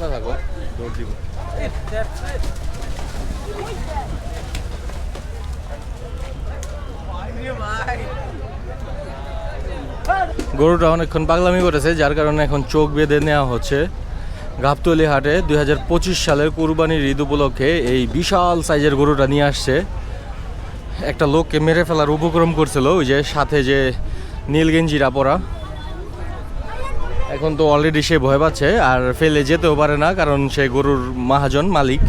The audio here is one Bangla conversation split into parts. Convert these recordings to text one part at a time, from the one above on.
থাকো দৌড় দিব গরুটা অনেকক্ষণ পাগলামি করেছে যার কারণে এখন চোখ বেঁধে নেওয়া হচ্ছে। গাবতলি হাটে দুই হাজার পঁচিশ সালের কুরবানির ঈদ উপলক্ষে এই বিশাল সাইজের গরুটা নিয়ে আসছে। একটা লোককে মেরে ফেলার উপক্রম করছিল ওই যে সাথে যে নীলগেঞ্জিরা পরা এখন তো অলরেডি সে ভয় পাচ্ছে আর ফেলে যেতেও পারে না, কারণ সে গরুর মহাজন, মালিক।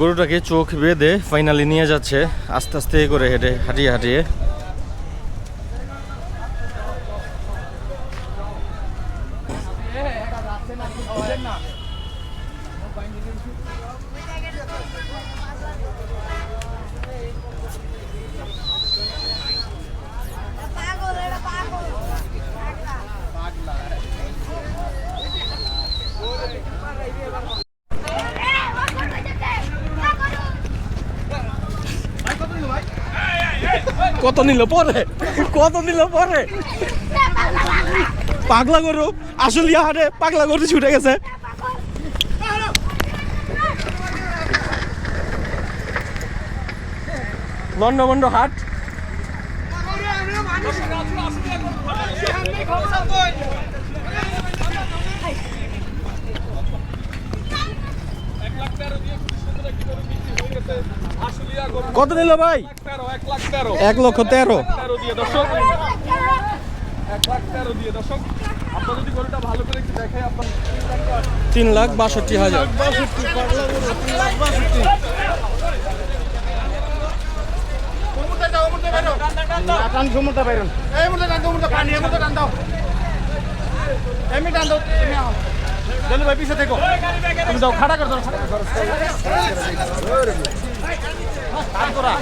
গরুটাকে চোখ বেঁধে ফাইনালি নিয়ে যাচ্ছে, আস্তে আস্তে করে হেঁটে, হাঁটিয়ে হাঁটিয়ে পাগল এটা পাগল কত নিল পরে? কত নিল পরে? পাগলা গরু। আসলে হাটে পাগলা গরু ছুটে গেছে। লন্ড মন্ড হাট। কত নিল ভাই? এক লাখ লক্ষ তেরো। তেরো দিয়ে দর্শক এক লাখ তেরো দিয়ে দর্শক আপনার যদি গরুটা ভালো করে একটু দেখে আপনার তিন লাখ বাষট্টি হাজার টান সমুদ্র বাইরন এই মুদ্রা টান দাও মুদ্রা পানি এই মুদ্রা টান দাও। এমনি টান দাও তুমি আও জলদি ভাই পিছে থেকো। তুমি যাও খাড়া কর দাও খাড়া কর টান করা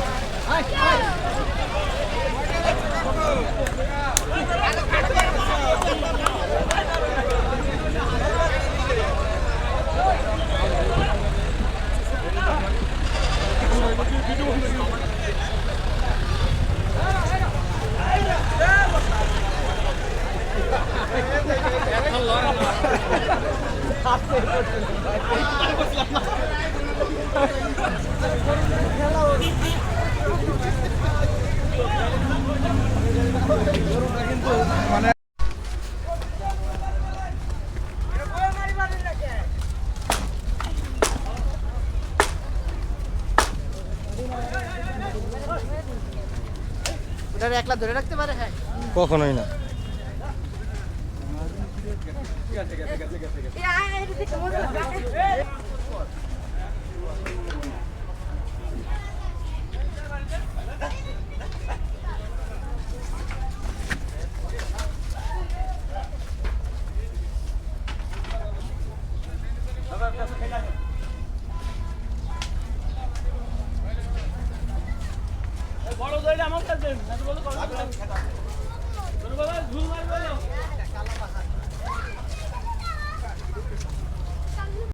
ওটা একলা ধরে রাখতে পারে? হ্যাঁ। কখনোই না। বড় দইটা আমার কাছে বলো